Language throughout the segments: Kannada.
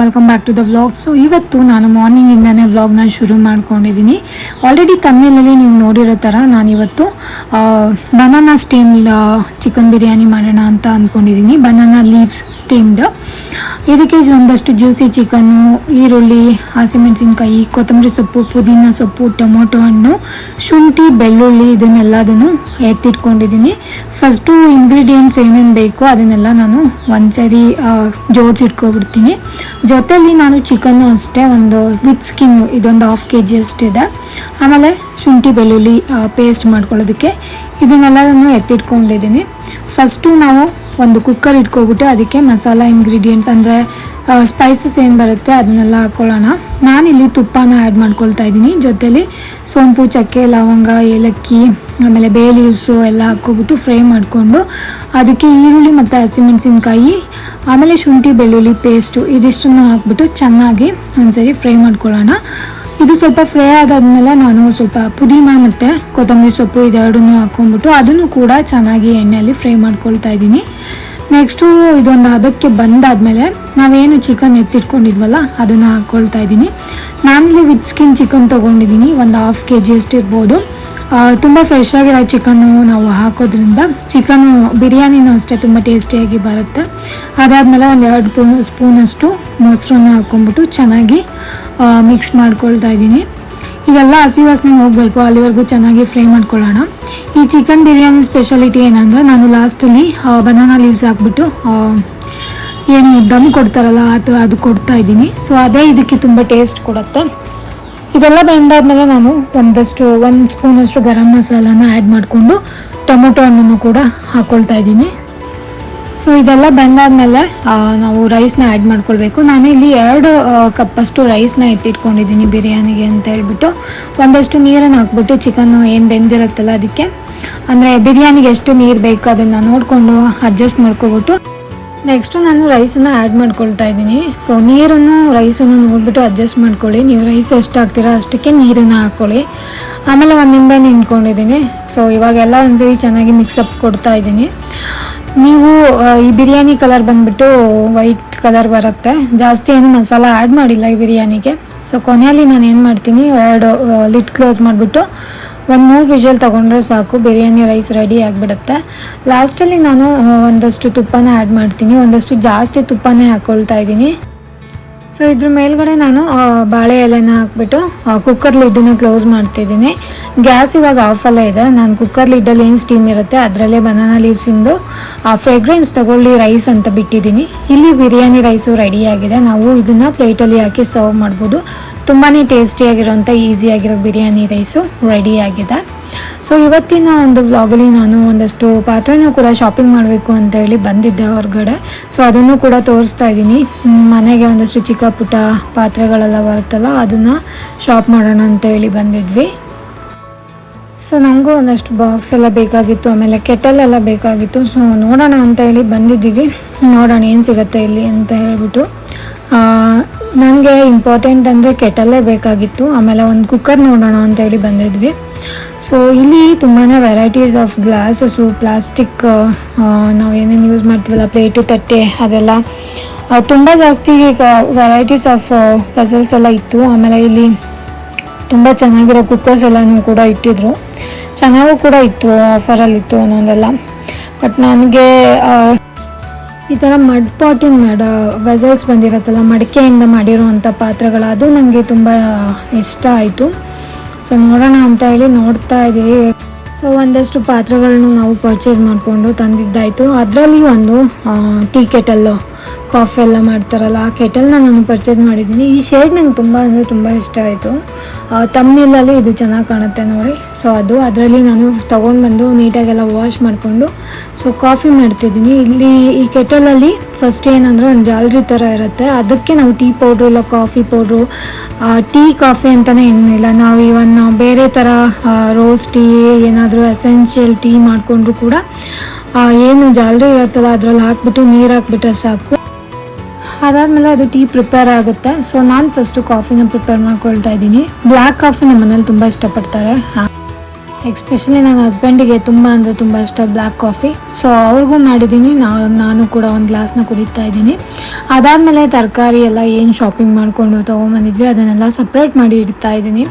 Welcome back to the vlog so ಇವತ್ತು ನಾನು ಮಾರ್ನಿಂಗಿಂದನೇ ವ್ಲಾಗ್ನ ಶುರು ಮಾಡ್ಕೊಂಡಿದ್ದೀನಿ ಆಲ್ರೆಡಿ ತಮಿಳಲ್ಲಿ ನೀವು ನೋಡಿರೋ ಥರ ನಾನಿವತ್ತು ಬನಾನಾ ಸ್ಟೀಮ್ಡ್ ಚಿಕನ್ ಬಿರಿಯಾನಿ ಮಾಡೋಣ ಅಂತ ಅಂದ್ಕೊಂಡಿದ್ದೀನಿ ಬನಾನಾ ಲೀವ್ಸ್ ಸ್ಟೀಮ್ಡ್ ಇದಕ್ಕೆ ಒಂದಷ್ಟು ಜ್ಯೂಸಿ ಚಿಕನ್ನು ಈರುಳ್ಳಿ, ಹಸಿಮೆಣಸಿನ್ಕಾಯಿ, ಕೊತ್ತಂಬರಿ ಸೊಪ್ಪು, ಪುದೀನ ಸೊಪ್ಪು, ಟೊಮೊಟೊ ಹಣ್ಣು, ಶುಂಠಿ, ಬೆಳ್ಳುಳ್ಳಿ ಇದನ್ನೆಲ್ಲದನ್ನು ಎತ್ತಿಟ್ಕೊಂಡಿದ್ದೀನಿ ಫಸ್ಟು ಇಂಗ್ರೀಡಿಯೆಂಟ್ಸ್ ಏನೇನು ಬೇಕೋ ಅದನ್ನೆಲ್ಲ ನಾನು ಒಂದ್ಸರಿ ಜೋಡಿಸಿಟ್ಕೊಬಿಡ್ತೀನಿ ಜೊತೆಯಲ್ಲಿ ನಾನು ಚಿಕನ್ನು ಅಷ್ಟೇ, ಒಂದು ವಿತ್ ಸ್ಕಿನ್ ಇದೊಂದು ಹಾಫ್ ಕೆ ಜಿ ಅಷ್ಟಿದೆ ಆಮೇಲೆ ಶುಂಠಿ, ಬೆಳ್ಳುಳ್ಳಿ ಪೇಸ್ಟ್ ಮಾಡ್ಕೊಳ್ಳೋದಕ್ಕೆ. ಇದನ್ನೆಲ್ಲದನ್ನು ಎತ್ತಿಟ್ಕೊಂಡಿದ್ದೀನಿ. ಫಸ್ಟು ನಾವು ಒಂದು ಕುಕ್ಕರ್ ಇಟ್ಕೊಬಿಟ್ಟು ಅದಕ್ಕೆ ಮಸಾಲ ಇಂಗ್ರೀಡಿಯೆಂಟ್ಸ್ ಅಂದರೆ ಸ್ಪೈಸಸ್ ಏನು ಬರುತ್ತೆ ಅದನ್ನೆಲ್ಲ ಹಾಕ್ಕೊಳ್ಳೋಣ ನಾನಿಲ್ಲಿ ತುಪ್ಪನ ಆ್ಯಡ್ ಮಾಡ್ಕೊಳ್ತಾ ಇದ್ದೀನಿ. ಜೊತೆಲಿ ಸೋಂಪು, ಚಕ್ಕೆ, ಲವಂಗ, ಏಲಕ್ಕಿ, ಆಮೇಲೆ ಬೇ ಲೀವ್ಸು ಎಲ್ಲ ಹಾಕ್ಕೊಬಿಟ್ಟು ಫ್ರೈ ಮಾಡಿಕೊಂಡು ಅದಕ್ಕೆ ಈರುಳ್ಳಿ ಮತ್ತು ಹಸಿಮೆಣಸಿನ್ಕಾಯಿ, ಆಮೇಲೆ ಶುಂಠಿ, ಬೆಳ್ಳುಳ್ಳಿ ಪೇಸ್ಟು ಇದಿಷ್ಟನ್ನು ಹಾಕ್ಬಿಟ್ಟು ಚೆನ್ನಾಗಿ ಒಂದ್ಸರಿ ಫ್ರೈ ಮಾಡ್ಕೊಳ್ಳೋಣ. ಇದು ಸ್ವಲ್ಪ ಫ್ರೈ ಆದಾದ್ಮೇಲೆ ನಾನು ಸ್ವಲ್ಪ ಪುದೀನ ಮತ್ತು ಕೊತ್ತಂಬರಿ ಸೊಪ್ಪು ಇದೆರಡನ್ನೂ ಹಾಕೊಂಡ್ಬಿಟ್ಟು ಅದನ್ನು ಕೂಡ ಚೆನ್ನಾಗಿ ಎಣ್ಣೆಯಲ್ಲಿ ಫ್ರೈ ಮಾಡ್ಕೊಳ್ತಾ ಇದ್ದೀನಿ. ನೆಕ್ಸ್ಟು ಇದೊಂದು ಅದಕ್ಕೆ ಬಂದಾದಮೇಲೆ ನಾವೇನು ಚಿಕನ್ ಎತ್ತಿಟ್ಕೊಂಡಿದ್ವಲ್ಲ, ಅದನ್ನು ಹಾಕ್ಕೊಳ್ತಾ ಇದ್ದೀನಿ. ನಾನಿಲ್ಲಿ ವಿತ್ ಸ್ಕಿನ್ ಚಿಕನ್ ತೊಗೊಂಡಿದ್ದೀನಿ, ಒಂದು ಹಾಫ್ ಕೆ ಜಿ ಅಷ್ಟು ಇರ್ಬೋದು. ತುಂಬ ಫ್ರೆಶ್ ಆಗಿರೋ ಚಿಕನ್ನು ನಾವು ಹಾಕೋದ್ರಿಂದ ಚಿಕನ್ನು ಬಿರಿಯಾನಿನೂ ಅಷ್ಟೇ ತುಂಬ ಟೇಸ್ಟಿಯಾಗಿ ಬರುತ್ತೆ. ಅದಾದಮೇಲೆ ಒಂದು ಎರಡು ಸ್ಪೂನಷ್ಟು ಮೊಸರನ್ನ ಹಾಕ್ಕೊಂಬಿಟ್ಟು ಚೆನ್ನಾಗಿ ಮಿಕ್ಸ್ ಮಾಡ್ಕೊಳ್ತಾ ಇದ್ದೀನಿ. ಇದೆಲ್ಲ ಹಸಿ ವಾಸನೆ ಹೋಗಬೇಕು, ಅಲ್ಲಿವರೆಗೂ ಚೆನ್ನಾಗಿ ಫ್ರೈ ಮಾಡ್ಕೊಳ್ಳೋಣ. ಈ ಚಿಕನ್ ಬಿರಿಯಾನಿ ಸ್ಪೆಷಾಲಿಟಿ ಏನಂದರೆ, ನಾನು ಲಾಸ್ಟಲ್ಲಿ ಬನಾನಾ ಲೀವ್ಸ್ ಹಾಕ್ಬಿಟ್ಟು ಏನು ದಮ್ ಕೊಡ್ತಾರಲ್ಲ, ಅದು ಅದು ಕೊಡ್ತಾ ಇದ್ದೀನಿ. ಸೊ ಅದೇ ಇದಕ್ಕೆ ತುಂಬ ಟೇಸ್ಟ್ ಕೊಡುತ್ತೆ. ಇದೆಲ್ಲ ಬೆಂದಾದ್ಮೇಲೆ ನಾನು ಒಂದಷ್ಟು, ಒಂದು ಸ್ಪೂನಷ್ಟು ಗರಂ ಮಸಾಲಾನ ಆ್ಯಡ್ ಮಾಡಿಕೊಂಡು, ಟೊಮೊಟೊ ಹಣ್ಣನ್ನು ಕೂಡ ಹಾಕ್ಕೊಳ್ತಾ ಇದ್ದೀನಿ. ಸೊ ಇದೆಲ್ಲ ಬೆಂದಾದ್ಮೇಲೆ ನಾವು ರೈಸ್ನ ಆ್ಯಡ್ ಮಾಡ್ಕೊಳ್ಬೇಕು. ನಾನು ಇಲ್ಲಿ ಎರಡು ಕಪ್ಪಷ್ಟು ರೈಸ್ನ ಎತ್ತಿಟ್ಕೊಂಡಿದ್ದೀನಿ ಬಿರಿಯಾನಿಗೆ ಅಂತ ಹೇಳ್ಬಿಟ್ಟು. ಒಂದಷ್ಟು ನೀರನ್ನು ಹಾಕ್ಬಿಟ್ಟು ಚಿಕನ್ನು ಏನು ಬೆಂದಿರುತ್ತಲ್ಲ ಅದಕ್ಕೆ. ಅಂದರೆ ಬಿರಿಯಾನಿಗೆ ಎಷ್ಟು ನೀರು ಬೇಕು ಅದನ್ನು ನೋಡಿಕೊಂಡು ಅಡ್ಜಸ್ಟ್ ಮಾಡ್ಕೊಬಿಟ್ಟು. ನೆಕ್ಸ್ಟು ನಾನು ರೈಸನ್ನು ಆ್ಯಡ್ ಮಾಡ್ಕೊಳ್ತಾ ಇದ್ದೀನಿ. ಸೊ ನೀರನ್ನು ರೈಸನ್ನು ನೋಡಿಬಿಟ್ಟು ಅಡ್ಜಸ್ಟ್ ಮಾಡ್ಕೊಳ್ಳಿ. ನೀವು ರೈಸ್ ಎಷ್ಟು ಹಾಕ್ತೀರಾ ಅಷ್ಟಕ್ಕೆ ನೀರನ್ನು ಹಾಕ್ಕೊಳ್ಳಿ ಆಮೇಲೆ ಒಂದು ನಿಂಬೆಹಣ್ಣು ಹಿಂಡ್ಕೊಂಡಿದ್ದೀನಿ ಸೊ ಇವಾಗೆಲ್ಲ ಒಂದ್ಸರಿ ಚೆನ್ನಾಗಿ ಮಿಕ್ಸಪ್ ಕೊಡ್ತಾ ಇದ್ದೀನಿ. ನೀವು ಈ ಬಿರಿಯಾನಿ ಕಲರ್ ಬಂದ್ಬಿಟ್ಟು ವೈಟ್ ಕಲರ್ ಬರುತ್ತೆ. ಜಾಸ್ತಿ ಏನು ಮಸಾಲ ಆ್ಯಡ್ ಮಾಡಿಲ್ಲ ಈ ಬಿರಿಯಾನಿಗೆ. ಸೊ ಕೊನೆಯಲ್ಲಿ ನಾನು ಏನು ಮಾಡ್ತೀನಿ, ಎರಡು ಲಿಟ್ ಕ್ಲೋಸ್ ಮಾಡಿಬಿಟ್ಟು ಒಂದು ಮೂರು ವಿಷಲ್ ತೊಗೊಂಡ್ರೆ ಸಾಕು, ಬಿರಿಯಾನಿ ರೈಸ್ ರೆಡಿ ಆಗಿಬಿಡುತ್ತೆ. ಲಾಸ್ಟಲ್ಲಿ ನಾನು ಒಂದಷ್ಟು ತುಪ್ಪನ ಆ್ಯಡ್ ಮಾಡ್ತೀನಿ. ಒಂದಷ್ಟು ಜಾಸ್ತಿ ತುಪ್ಪನೇ ಹಾಕ್ಕೊಳ್ತಾ ಇದ್ದೀನಿ. ಸೊ ಇದ್ರ ಮೇಲ್ಗಡೆ ನಾನು ಬಾಳೆ ಎಲೆನ ಹಾಕ್ಬಿಟ್ಟು ಕುಕ್ಕರ್ ಲಿಡ್ಡನ್ನ ಕ್ಲೋಸ್ ಮಾಡ್ತಿದ್ದೀನಿ. ಗ್ಯಾಸ್ ಇವಾಗ ಆಫಲ್ಲೇ ಇದೆ. ನಾನು ಕುಕ್ಕರ್ ಲಿಡ್ಡಲ್ಲಿ ಏನು ಸ್ಟೀಮ್ ಇರುತ್ತೆ, ಅದರಲ್ಲೇ ಬನಾನಾ ಲೀವ್ಸಿಂದು ಆ ಫ್ರೇಗ್ರೆನ್ಸ್ ತಗೊಳ್ಳಿ ರೈಸ್ ಅಂತ ಬಿಟ್ಟಿದ್ದೀನಿ. ಇಲ್ಲಿ ಬಿರಿಯಾನಿ ರೈಸು ರೆಡಿಯಾಗಿದೆ ನಾವು ಇದನ್ನು ಪ್ಲೇಟಲ್ಲಿ ಹಾಕಿ ಸರ್ವ್ ಮಾಡ್ಬೋದು. ತುಂಬಾ ಟೇಸ್ಟಿಯಾಗಿರೋಂಥ ಈಸಿಯಾಗಿರೋ ಬಿರಿಯಾನಿ ರೈಸು ರೆಡಿಯಾಗಿದೆ ಸೊ ಇವತ್ತಿನ ಒಂದು ವ್ಲಾಗಲ್ಲಿ ನಾನು ಒಂದಷ್ಟು ಪಾತ್ರೆನೂ ಕೂಡ ಶಾಪಿಂಗ್ ಮಾಡಬೇಕು ಅಂತ ಹೇಳಿ ಬಂದಿದ್ದೆ ಹೊರಗಡೆ. ಸೊ ಅದನ್ನು ಕೂಡ ತೋರಿಸ್ತಾ ಇದ್ದೀನಿ. ಮನೆಗೆ ಒಂದಷ್ಟು ಚಿಕ್ಕ ಪುಟ್ಟ ಪಾತ್ರೆಗಳೆಲ್ಲ ಬರುತ್ತಲ್ಲ, ಅದನ್ನು ಶಾಪ್ ಮಾಡೋಣ ಅಂತ ಹೇಳಿ ಬಂದಿದ್ವಿ. ಸೊ ನನಗೂ ಒಂದಷ್ಟು ಬಾಕ್ಸ್ ಎಲ್ಲ ಬೇಕಾಗಿತ್ತು, ಆಮೇಲೆ ಕೆಟಲ್ ಎಲ್ಲ ಬೇಕಾಗಿತ್ತು. ಸೊ ನೋಡೋಣ ಅಂತ ಹೇಳಿ ಬಂದಿದ್ದೀವಿ. ನೋಡೋಣ ಏನು ಸಿಗುತ್ತೆ ಇಲ್ಲಿ ಅಂತ ಹೇಳ್ಬಿಟ್ಟು. ನನಗೆ ಇಂಪಾರ್ಟೆಂಟ್ ಅಂದರೆ ಕೆಟಲ್ಲೇ ಬೇಕಾಗಿತ್ತು. ಆಮೇಲೆ ಒಂದು ಕುಕ್ಕರ್ ನೋಡೋಣ ಅಂತ ಹೇಳಿ ಬಂದಿದ್ವಿ. ಸೊ ಇಲ್ಲಿ ತುಂಬಾ ವೆರೈಟೀಸ್ ಆಫ್ ಗ್ಲಾಸಸ್ಸು ಪ್ಲಾಸ್ಟಿಕ್ ನಾವು ಏನೇನು ಯೂಸ್ ಮಾಡ್ತೀವಲ್ಲ ಪ್ಲೇಟು ತಟ್ಟೆ ಅದೆಲ್ಲ. ತುಂಬ ಜಾಸ್ತಿ ವೆರೈಟೀಸ್ ಆಫ್ ವೆಸಲ್ಸ್ ಎಲ್ಲ ಇತ್ತು. ಆಮೇಲೆ ಇಲ್ಲಿ ತುಂಬ ಚೆನ್ನಾಗಿರೋ ಕುಕ್ಕರ್ಸ್ ಎಲ್ಲನೂ ಕೂಡ ಇಟ್ಟಿದ್ರು. ಚೆನ್ನಾಗೂ ಕೂಡ ಇತ್ತು ಆಫರಲ್ಲಿತ್ತು ಅನ್ನೋದೆಲ್ಲ. ಬಟ್ ನನಗೆ ಈ ಥರ ಮಡ್ ಪಾಟಿನ ಮಾಡ ವೆಸಲ್ಸ್ ಬಂದಿರತ್ತಲ್ಲ, ಮಡಿಕೆಯಿಂದ ಮಾಡಿರುವಂಥ ಪಾತ್ರೆಗಳು, ಅದು ನನಗೆ ತುಂಬ ಇಷ್ಟ ಆಯಿತು. ಸೊ ನೋಡೋಣ ಅಂತ ಹೇಳಿ ನೋಡ್ತಾ ಇದ್ದೀವಿ. ಸೊ ಒಂದಷ್ಟು ಪಾತ್ರೆಗಳನ್ನು ನಾವು ಪರ್ಚೇಸ್ ಮಾಡಿಕೊಂಡು ತಂದಿದ್ದಾಯಿತು. ಅದರಲ್ಲಿ ಒಂದು ಟೀ ಕೆಟಲ್ಲು ಕಾಫಿ ಎಲ್ಲ ಮಾಡ್ತಾರಲ್ಲ, ಆ ಕೆಟಲ್ನ ನಾನು ಪರ್ಚೇಸ್ ಮಾಡಿದ್ದೀನಿ. ಈ ಶೇಡ್ ನಂಗೆ ತುಂಬ ಅಂದರೆ ತುಂಬ ಇಷ್ಟ ಆಯಿತು. ತಮ್ಮಿಲಲ್ಲಿ ಇದು ಚೆನ್ನಾಗಿ ಕಾಣುತ್ತೆ ನೋಡಿ. ಸೊ ಅದು ಅದರಲ್ಲಿ ನಾನು ತೊಗೊಂಡು ಬಂದು ನೀಟಾಗೆಲ್ಲ ವಾಶ್ ಮಾಡಿಕೊಂಡು ಸೊ ಕಾಫಿ ಮಾಡ್ತಿದ್ದೀನಿ. ಇಲ್ಲಿ ಈ ಕೆಟಲಲ್ಲಿ ಫಸ್ಟ್ ಏನಂದರೆ ಒಂದು ಜಾಲರಿ ಥರ ಇರುತ್ತೆ. ಅದಕ್ಕೆ ನಾವು ಟೀ ಪೌಡ್ರು ಇಲ್ಲ ಕಾಫಿ ಪೌಡ್ರು ಟೀ ಕಾಫಿ ಅಂತಲೇ ಏನಿಲ್ಲ ನಾವು ಇವನ್ ಬೇರೆ ಥರ ರೋಸ್ ಟೀ ಏನಾದರೂ ಎಸೆನ್ಷಿಯಲ್ ಟೀ ಮಾಡಿಕೊಂಡ್ರು ಕೂಡ ಏನು ಜಾಲರಿ ಇರುತ್ತಲ್ಲ, ಅದರಲ್ಲಿ ಹಾಕ್ಬಿಟ್ಟು ನೀರು ಹಾಕ್ಬಿಟ್ರೆ ಸಾಕು. ಅದಾದಮೇಲೆ ಅದು ಟೀ ಪ್ರಿಪೇರ್ ಆಗುತ್ತೆ. ಸೊ ನಾನು ಫಸ್ಟು ಕಾಫಿನ ಪ್ರಿಪೇರ್ ಮಾಡ್ಕೊಳ್ತಾ ಇದ್ದೀನಿ. ಬ್ಲ್ಯಾಕ್ ಕಾಫಿ ನಮ್ಮ ಮನೇಲಿ ತುಂಬ ಇಷ್ಟಪಡ್ತಾರೆ. ಎಕ್ಸ್ಪೆಷಲಿ ನನ್ನ ಹಸ್ಬೆಂಡಿಗೆ ತುಂಬ ಅಂದರೆ ತುಂಬ ಇಷ್ಟ ಬ್ಲ್ಯಾಕ್ ಕಾಫಿ ಸೊ ಅವ್ರಿಗೂ ಮಾಡಿದ್ದೀನಿ. ನಾನು ನಾನು ಕೂಡ ಒಂದು ಗ್ಲಾಸ್ನ ಕುಡಿತಾ ಇದ್ದೀನಿ. ಅದಾದಮೇಲೆ ತರಕಾರಿ ಎಲ್ಲ ಏನು ಶಾಪಿಂಗ್ ಮಾಡಿಕೊಂಡು ತೊಗೊಂಬಂದಿದ್ವಿ, ಅದನ್ನೆಲ್ಲ ಸಪ್ರೇಟ್ ಮಾಡಿ ಇಡ್ತಾ ಇದ್ದೀನಿ.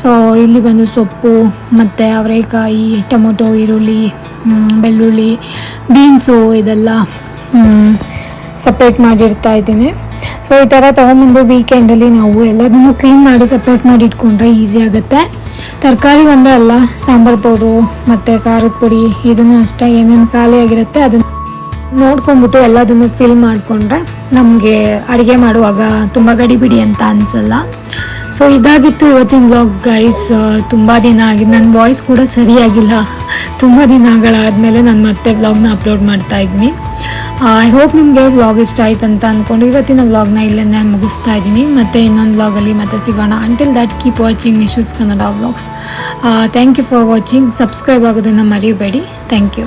ಸೊ ಇಲ್ಲಿ ಬಂದು ಸೊಪ್ಪು, ಮತ್ತು ಅವರೆಕಾಯಿ, ಟೊಮೊಟೊ, ಈರುಳ್ಳಿ ಬೆಳ್ಳುಳ್ಳಿ, ಬೀನ್ಸು ಇದೆಲ್ಲ ಸಪ್ರೇಟ್ ಮಾಡಿರ್ತಾ ಇದ್ದೀನಿ. ಸೊ ಈ ಥರ ತೊಗೊಂಬಂದು ವೀಕೆಂಡಲ್ಲಿ ನಾವು ಎಲ್ಲದನ್ನು ಕ್ಲೀನ್ ಮಾಡಿ ಸಪ್ರೇಟ್ ಮಾಡಿ ಇಟ್ಕೊಂಡ್ರೆ ಈಸಿ ಆಗುತ್ತೆ. ತರಕಾರಿ ಒಂದೇ ಅಲ್ಲ, ಸಾಂಬಾರು ಪೌಡ್ರು ಮತ್ತು ಖಾರದ ಪುಡಿ, ಇದನ್ನು ಅಷ್ಟೇ ಏನೇನು ಖಾಲಿ ಆಗಿರುತ್ತೆ ಅದನ್ನು ನೋಡ್ಕೊಂಡ್ಬಿಟ್ಟು ಎಲ್ಲದನ್ನು ಫಿಲ್ ಮಾಡಿಕೊಂಡ್ರೆ ನಮಗೆ ಅಡುಗೆ ಮಾಡುವಾಗ ತುಂಬ ಗಡಿಬಿಡಿ ಅಂತ ಅನಿಸಲ್ಲ. ಸೊ ಇದಾಗಿತ್ತು ಇವತ್ತಿನ ವ್ಲಾಗ್ ಗೈಸ್ ತುಂಬ ದಿನ ಆಗಿದೆ. ನನ್ನ ವಾಯ್ಸ್ ಕೂಡ ಸರಿಯಾಗಿಲ್ಲ. ತುಂಬ ದಿನಗಳಾದಮೇಲೆ ನಾನು ಮತ್ತೆ ವ್ಲಾಗ್ನ ಅಪ್ಲೋಡ್ ಮಾಡ್ತಾ ಇದ್ದೀನಿ. ಐ ಹೋಪ್ ನಿಮಗೆ ವ್ಲಾಗ್ ಇಷ್ಟ ಆಯ್ತು ಅಂತ ಅಂದ್ಕೊಂಡು ಇವತ್ತಿನ ವ್ಲಾಗ್ನ ಇಲ್ಲೇ ನಾನು ಮುಗಿಸ್ತಾ ಇದ್ದೀನಿ. ಮತ್ತು ಇನ್ನೊಂದು ವ್ಲಾಗಲ್ಲಿ ಮತ್ತೆ ಸಿಗೋಣ. Until that keep watching Ishu's Kannada vlogs thank you for watching subscribe ಆಗೋದನ್ನು ಮರಿಬೇಡಿ. Thank you